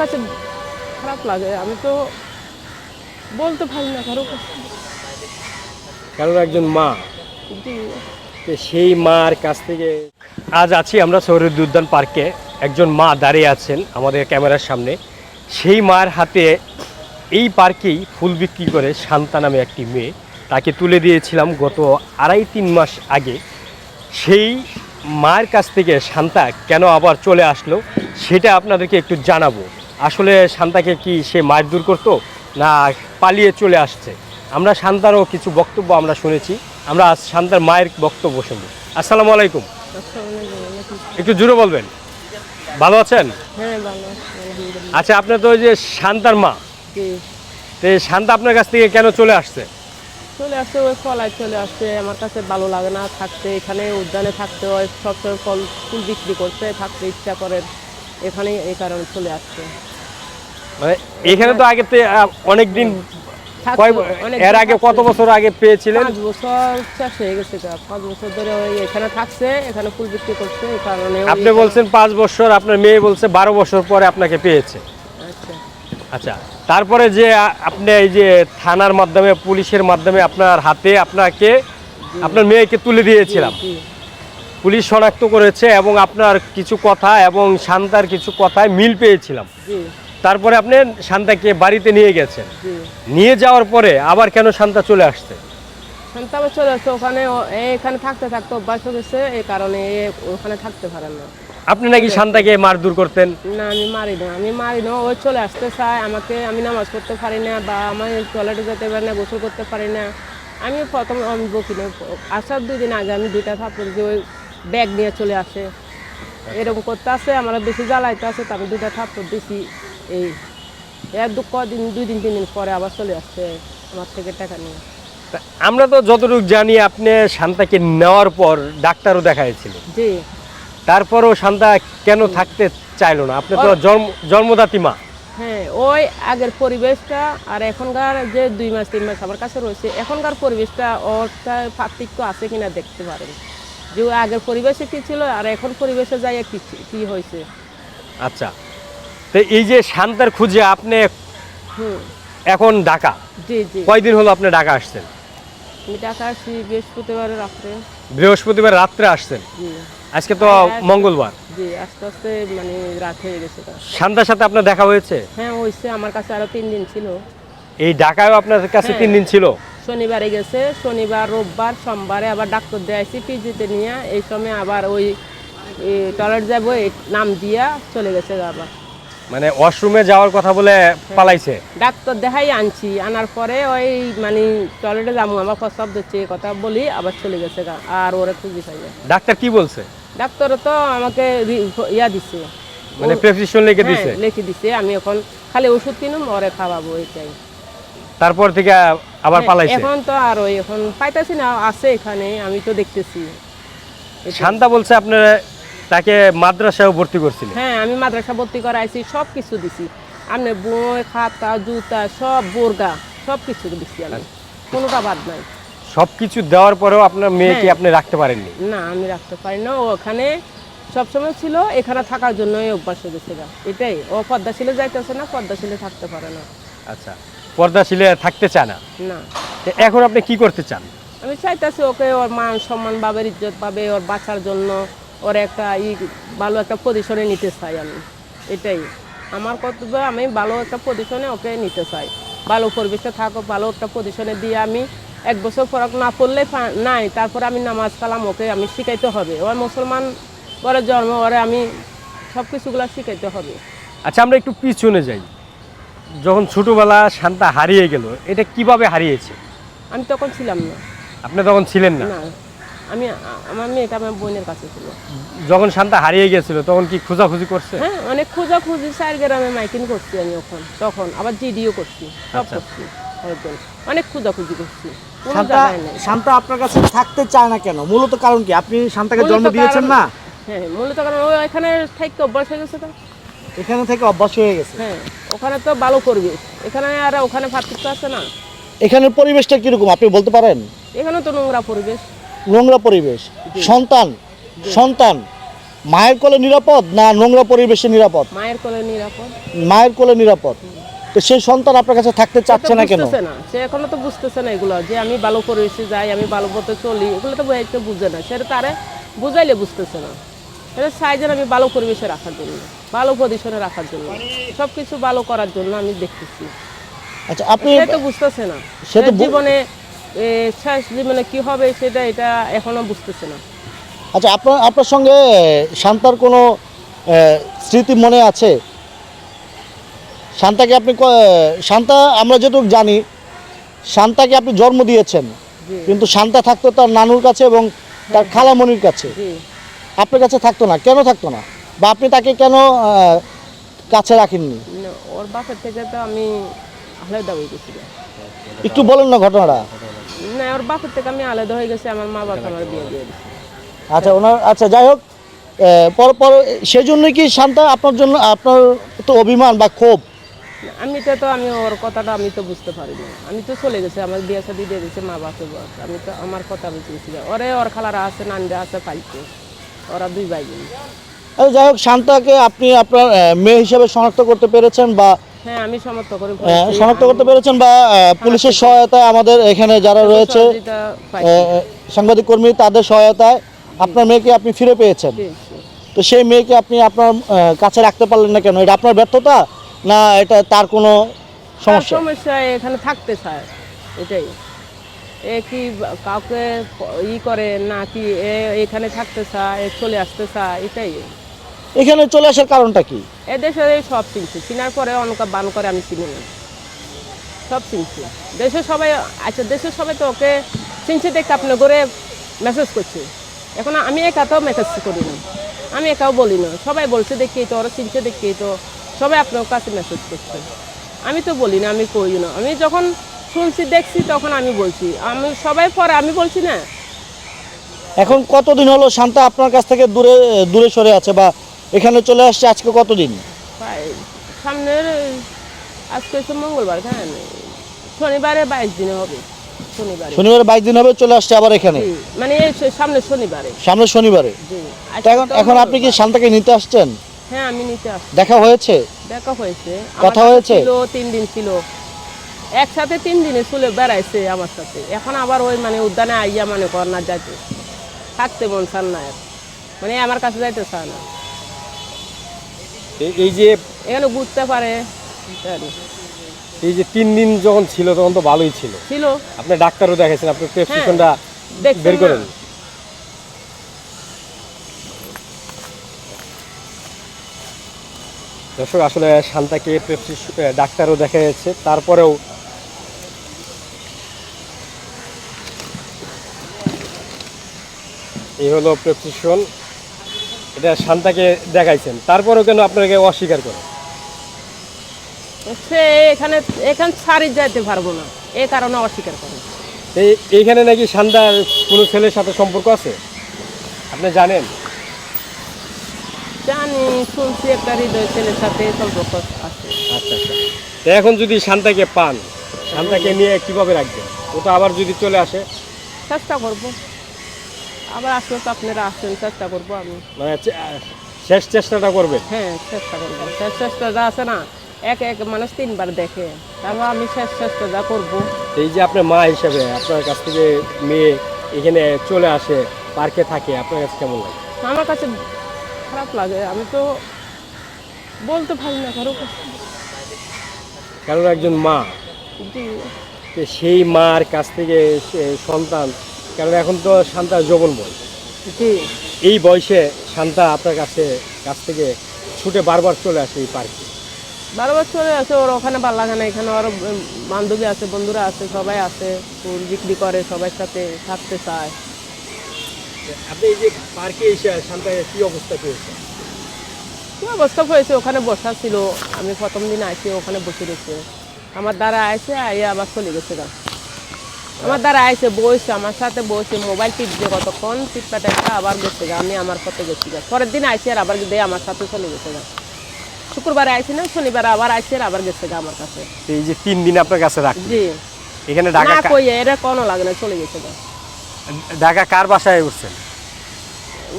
কাছে খারাপ লাগে আমি তো বলতে পারি না কারও কারণ একজন মা। সেই মার কাছ থেকে আজ আছি আমরা সৌরুদ্দি উদ্যান পার্কে। একজন মা দাঁড়িয়ে আছেন আমাদের ক্যামেরার সামনে। সেই মার হাতে এই পার্কেই ফুল বিক্রি করে শান্তা নামে একটি মেয়ে। তাকে তুলে দিয়েছিলাম গত আড়াই তিন মাস আগে। সেই মায়ের কাছ থেকে শান্তা কেন আবার চলে আসলো সেটা আপনাদেরকে একটু জানাব। আসলে শান্তাকে কি সে মায়ের দূর করতো? না পালিয়ে চলে আসছে। আমরা শান্তারও কিছু বক্তব্য আমরা শুনেছি। আমরা আজ শান্তার মায়ের বক্তব্য শুনব। আসসালামু আলাইকুম। একটু জুড়ে বলবেন। ভালো আছেন? হ্যাঁ আচ্ছা আপনার তো ওই যে শান্তার মা। তো শান্তা আপনার কাছ থেকে কেন চলে আসছে? চলে আসছে ওই ফলায় চলে আসছে। আমার কাছে ভালো লাগে না থাকতে। এখানে উদ্যানে থাকতে হয় সবসময় ফল ফুল বিক্রি করতে থাকতে ইচ্ছা করে। এখানে এই কারণে চলে আসছে। মানে এখানে তো আগে অনেক দিন এর আগে কত বছর আগে পেয়েছিলেন? পাঁচ বছর শেষ হয়ে গেছে। পাঁচ বছর ধরে এখানে থাকছে এখানে ফুল বিক্রি করছে এই কারণে আপনি বলছেন পাঁচ বছর আপনার মেয়ে বলছে বারো বছর পরে আপনাকে পেয়েছে। আচ্ছা। আচ্ছা তারপরে যে আপনি এই যে থানার মাধ্যমে পুলিশের মাধ্যমে আপনার হাতে আপনাকে আপনার মেয়েকে তুলে দিয়েছিলাম। পুলিশ শনাক্ত করেছে এবং আপনার কিছু কথা এবং শান্তার কিছু কথায় মিল পেয়েছিলাম। তারপরে আপনি শান্তাকে বাড়িতে নিয়ে গেছেন। নিয়ে যাওয়ার পরে আবার কেন শান্তা চলে আসছে? সন্তান চলে আসছে ওখানে এখানে থাকতে থাকতে অভ্যাস হয়ে গেছে এই কারণে ওখানে থাকতে পারে না। আপনি নাকি শান্তাকে মারধর করতেন? না আমি মারি না আমি মারি না ও চলে আসতে চায় আমাকে আমি নামাজ পড়তে পারি না বা আমি টয়লেটে যেতে পারি না গোসল করতে পারি না। আমি প্রথম আমি বকি না আসার দুই দিন আগে আমি দুইটা থাপ্পড় যে ওই ব্যাগ নিয়ে চলে আসে। এরকম করতে আসে আমার বেশি জ্বালাইতে আসে তো আমি দুইটা থাপ্পড় দিছি এই এক দু কদিন দুই দিন তিন দিন পরে আবার চলে আসছে আমার থেকে টাকা নিয়ে। আমরা তো যতটুকু জানি আপনি শান্তাকে নেওয়ার পর ডাক্তারও দেখাইছিলেন। জি। তারপরও শান্তা কেন থাকতে চাইলো না? আপনি তো জন্ম জন্মদাতি মা। হ্যাঁ ওই আগের পরিবেশটা আর এখনকার যে দুই মাস তিন মাস আমার কাছে রয়েছে এখনকার পরিবেশটা ওরটা পার্থক্য আছে কিনা দেখতে পারেন। যে আগের পরিবেশে কি ছিল আর এখন পরিবেশে যাই কি কি হয়েছে আচ্ছা। তো এই যে শান্তার খুঁজে আপনি এখন ঢাকা? জি জি। কয়দিন হলো আপনি ঢাকা আসছেন? আমি আসছি বৃহস্পতিবার রাত্রে। বৃহস্পতিবার রাত্রে আসছেন? জি। আজকে তো মঙ্গলবার। জি আস্তে আস্তে মানে রাত হয়ে গেছে। শান্তার সাথে আপনার দেখা হয়েছে? হ্যাঁ হয়েছে আমার কাছে আরও তিন দিন ছিল। এই ঢাকায়ও আপনার কাছে হ্যাঁ। তিন দিন ছিল? শনিবারে গেছে শনিবার রোববার সোমবারে আবার ডাক্তার দিয়ে আসি পিজিতে নিয়ে এই সময় আবার ওই টয়লেট যাব নাম দিয়া চলে গেছে আবার। মানে ওয়াশরুমে যাওয়ার কথা বলে পালাইছে? ডাক্তার দেখাই আনছি আনার পরে ওই মানে টয়লেটে যাব আমার প্রস্তাব দিচ্ছে এই কথা বলি আবার চলে গেছে গা। আর ওরা খুঁজি পাই ডাক্তার কি বলছে? ডাক্তার তো আমাকে ইয়া দিছে। মানে প্রেসক্রিপশন লিখে হ্যাঁ, দিছে? লিখে দিছে আমি এখন খালি ওষুধ কিনুম ওরে খাওয়াবো এটাই। তারপর থেকে আবার হ্যাঁ, পালাইছে। এখন তো আর ওই এখন পাইতাছি না আছে এখানে আমি তো দেখতেছি। শান্তা বলছে আপনার তাকে মাদ্রাসায় ভর্তি করছিলেন। হ্যাঁ আমি মাদ্রাসা ভর্তি করাইছি সব কিছু দিছি। আপনি বই খাতা জুতা সব বোরগা সব কিছু দিছি আমি। কোনোটা বাদ নাই। সবকিছু দেওয়ার পরেও আপনার মেয়েকে হ্যাঁ। আপনি রাখতে পারেননি? না আমি রাখতে পারি না। ওখানে সবসময় ছিল এখানে থাকার জন্যই অভ্যাস হয়ে গেছে এটাই ও পদ্মাশীলে যাইতেছে না পদ্মাশীলে থাকতে পারে না। আচ্ছা। পর্দাশীলে থাকতে চায় না। না। তো এখন আপনি কি করতে চান? আমি চাইতেছি ওকে ওর মান সম্মান পাবে ইজ্জত পাবে ওর বাঁচার জন্য ওর একটা ই ভালো একটা পজিশনে নিতে চাই আমি। এটাই। আমার কর্তব্য আমি ভালো একটা পজিশনে ওকে নিতে চাই। ভালো পরিবেশে থাকো ভালো একটা পজিশনে দিয়ে আমি এক বছর ফরক না পড়লে নাই তারপরে আমি নামাজ কালাম ওকে আমি শিখাইতে হবে। ওর মুসলমান ওরে জন্ম ওরে আমি সব কিছুগুলো শিখাইতে হবে। আচ্ছা আমরা একটু পিছনে যাই। যখন ছোটবেলা শান্তা হারিয়ে গেল এটা কীভাবে হারিয়েছে? আমি তখন ছিলাম না। আপনি তখন ছিলেন না? না আমি আমার মেয়েটা আমার বোনের কাছে ছিল। যখন শান্তা হারিয়ে গেছিল তখন কি খোঁজাখুঁজি করছে? হ্যাঁ অনেক খোঁজা খুঁজি চার গ্রামে মাইকিং করছি আমি ওখান তখন। আবার জিডিও করছি সব আচ্ছা। করছি অনেক খোঁজা খুঁজি করছি শান্তা শান্তা আপনার কাছে থাকতে চায় না কেন? মূলত কারণ কি? আপনি শান্তাকে মূলত জন্ম দিয়েছেন কারণ- না? হ্যাঁ মূলত কারণ ও এখানে থেকে অভ্যাস হয়ে গেছে তো। এখানে থেকে অভ্যাস হয়ে গেছে। হ্যাঁ ওখানে তো ভালো পরিবেশ এখানে আর ওখানে পার্থক্য আছে না। এখানের পরিবেশটা কীরকম আপনি বলতে পারেন? এখানে তো নোংরা পরিবেশ। নোংরা পরিবেশ। সন্তান সন্তান মায়ের কোলে নিরাপদ না নোংরা পরিবেশে নিরাপদ? মায়ের কোলে নিরাপদ। মায়ের কোলে নিরাপদ। তো সেই সন্তান আপনার কাছে থাকতে চাচ্ছে না কেন? না। সে এখনও তো বুঝতেছে না এগুলো যে আমি ভালো পরিবেশে যাই আমি ভালো পথে চলি এগুলো তো বুঝাইতে বুঝে না। সেটা তারে বুঝাইলে বুঝতেছে না। সেটা চাই যেন আমি ভালো পরিবেশে রাখার জন্য। ভালো পজিশনে রাখার জন্য। সব কিছু ভালো করার জন্য আমি দেখতেছি। আচ্ছা আপনি তো বুঝতেছে না। সে তো জীবনে শেষ জীবনে কি হবে সেটা এটা এখনও বুঝতেছে না। আচ্ছা আপনার আপনার সঙ্গে শান্তার কোনো স্মৃতি মনে আছে? শান্তাকে আপনি শান্তা আমরা যেটুকু জানি শান্তাকে আপনি জন্ম দিয়েছেন। কিন্তু শান্তা থাকতো তার নানুর কাছে এবং তার খালামণির কাছে। আপনার কাছে থাকতো না কেন থাকতো না? বা আপনি তাকে কেন কাছে রাখেননি? ওর বাপের থেকে তো আমি আলাদা হয়ে গেছি। একটু বলেন না ঘটনাটা। না ওর বাপের থেকে আমি আলাদা হয়ে গেছি আমার মা বাবা আমার বিয়ে দিয়ে আচ্ছা ওনার আচ্ছা যাই হোক পর পর সেই জন্যই কি শান্তা আপনার জন্য আপনার তো অভিমান বা ক্ষোভ? আমি তো তো আমি ওর কথাটা আমি তো বুঝতে পারি না আমি তো চলে গেছি আমার বিয়ে শাদি দিয়ে দিয়েছে মা বাপে বস আমি তো আমার কথা বুঝেছি ওরে ওর খালারা আছে নানরা আছে পাইতে। ওরা দুই ভাই যাই হোক শান্তাকে আপনি আপনার মেয়ে হিসেবে শনাক্ত করতে পেরেছেন বা হ্যাঁ শনাক্ত করতে পেরেছেন বা পুলিশের সহায়তায় আমাদের এখানে যারা রয়েছে সাংবাদিক কর্মী তাদের সহায়তায় আপনার মেয়েকে আপনি ফিরে পেয়েছেন। তো সেই মেয়েকে আপনি আপনার কাছে রাখতে পারলেন না কেন? এটা আপনার ব্যর্থতা? না এটা তার কোনো সমস্যা? সমস্যা এখানে থাকতে চায় এটাই। এ কি কাউকে ই করে না কি এ এখানে থাকতে চায় চলে আসতে চায় এটাই। এখানে চলে আসার কারণটা কি? এ দেশে সব চিনছি চিনার পরে অনেক বান করে আমি চিনি না। সব চিনছি দেশে সবাই আচ্ছা দেশের সবাই তো ওকে চিনছে দেখে আপনি করে মেসেজ করছে। এখন আমি একাতেও মেসেজ করি না। আমি একাও বলি না। সবাই বলছে দেখি তো ওরা চিনছে দেখি তো। সবাই আপনার কাছে মেসেজ করছে। আমি তো বলি না আমি কই না। আমি যখন শুনছি দেখছি তখন আমি বলছি। আমি সবাই পরে আমি বলছি না। এখন কতদিন হলো শান্তা আপনার কাছ থেকে দূরে দূরে সরে আছে বা এখানে চলে আসছে আজকে কতদিন? সামনের আজকে হচ্ছে মঙ্গলবার হ্যাঁ? শনিবারে বাইশ দিনে হবে শনিবারে। শনিবারে বাইশ দিন হবে চলে আসছে আবার এখানে? মানে সামনে শনিবারে। সামনে শনিবারে? এখন এখন আপনি কি শান্তাকে নিতে আসছেন? হ্যাঁ আমি নিতে আসছি। দেখা হয়েছে? দেখা হয়েছে। কথা হয়েছে? তিন দিন ছিল। একসাথে তিন দিনে চলে বেড়াইছে আমার সাথে। এখন আবার ওই মানে উদ্যানে আইয়া মানে কর না যাইতে। থাকতে মন চান না মানে আমার কাছে যাইতে চায় না। এই- যে এখানে ঘুরতে পারে। এই যে তিন দিন যখন ছিল তখন তো ভালোই ছিল। ছিল। আপনি ডাক্তারও দেখাইছেন আপনি প্রেসক্রিপশনটা বের করেন। দর্শক আসলে শান্তাকে প্রেসক্রিপশন ডাক্তারও দেখা যাচ্ছে তারপরেও এই হলো প্রেসক্রিপশন। এটা শান্তাকে দেখাইছেন। তারপরেও কেন আপনাকে অস্বীকার করে? সে এখানে এখানে সারি যাইতে পারব না। এই কারণে অস্বীকার করে। এই এইখানে নাকি শান্তার কোনো ছেলের সাথে সম্পর্ক আছে? আপনি জানেন? জানি শুনছি একটা হৃদয় ছেলের সাথে সম্পর্ক আছে। আচ্ছা আচ্ছা। তো এখন যদি শান্তাকে পান শান্তাকে নিয়ে কীভাবে রাখবেন? ও তো আবার যদি চলে আসে? চেষ্টা করব। আবার আসলে তো আপনারা আসছেন চেষ্টা করব আমি। মানে শেষ চেষ্টাটা করবে হ্যাঁ চেষ্টা করব। শেষ চেষ্টা যা আছে না এক এক মানুষ তিনবার দেখে। তারপর আমি শেষ চেষ্টা যা করব। এই যে আপনার মা হিসেবে আপনার কাছ থেকে মেয়ে এখানে চলে আসে পার্কে থাকে আপনার কাছে কেমন লাগে? আমার কাছে খারাপ লাগে। আমি তো বলতে পারি না কারও কারণ একজন মা। সেই মার কাছ থেকে সে সন্তান কারণ এখন তো শান্তা যৌবন বয়স এই বয়সে শান্তা আপনার কাছে কাছ থেকে ছুটে বারবার চলে আসে এই পার্কে। বারবার চলে আসে ওর ওখানে ভালো লাগে না এখানে ওর বান্ধবী আছে বন্ধুরা আছে সবাই আছে ফুল বিক্রি করে সবার সাথে থাকতে চায়। আপনি এই যে পার্কে এসে শান্তা কি অবস্থা পেয়েছে কি অবস্থা হয়েছে? ওখানে বসা ছিল আমি প্রথম দিন আসি ওখানে বসে রয়েছে। আমার দ্বারা আইসে আইয়ে আবার চলে গেছে গা। আমার দ্বারা আইসে বসে আমার সাথে বসে মোবাইল টিপছে কতক্ষণ টিপটা টেপটা আবার গেছে গা আমি আমার সাথে গেছি গা। পরের দিন আইসি আর আবার দিয়ে আমার সাথে চলে গেছে গা। শুক্রবার আইসি না শনিবার আবার আইসি আর আবার গেছে গা আমার কাছে। এই যে তিন দিন আপনার কাছে রাখ জি। এখানে ঢাকা কই এরা কোনো লাগে না চলে গেছে গা। ঢাকা কার বাসায় উঠছেন?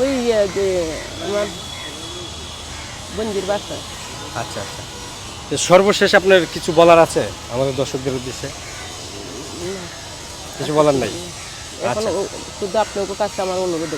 ওই ইয়ে যে আমার বন্দির বাসা। আচ্ছা আচ্ছা। তো সর্বশেষ আপনার কিছু বলার আছে আমাদের দর্শকদের উদ্দেশ্যে? কিছু বলার নাই? ও- শুধু আপনার কাছে আমার অনুরোধ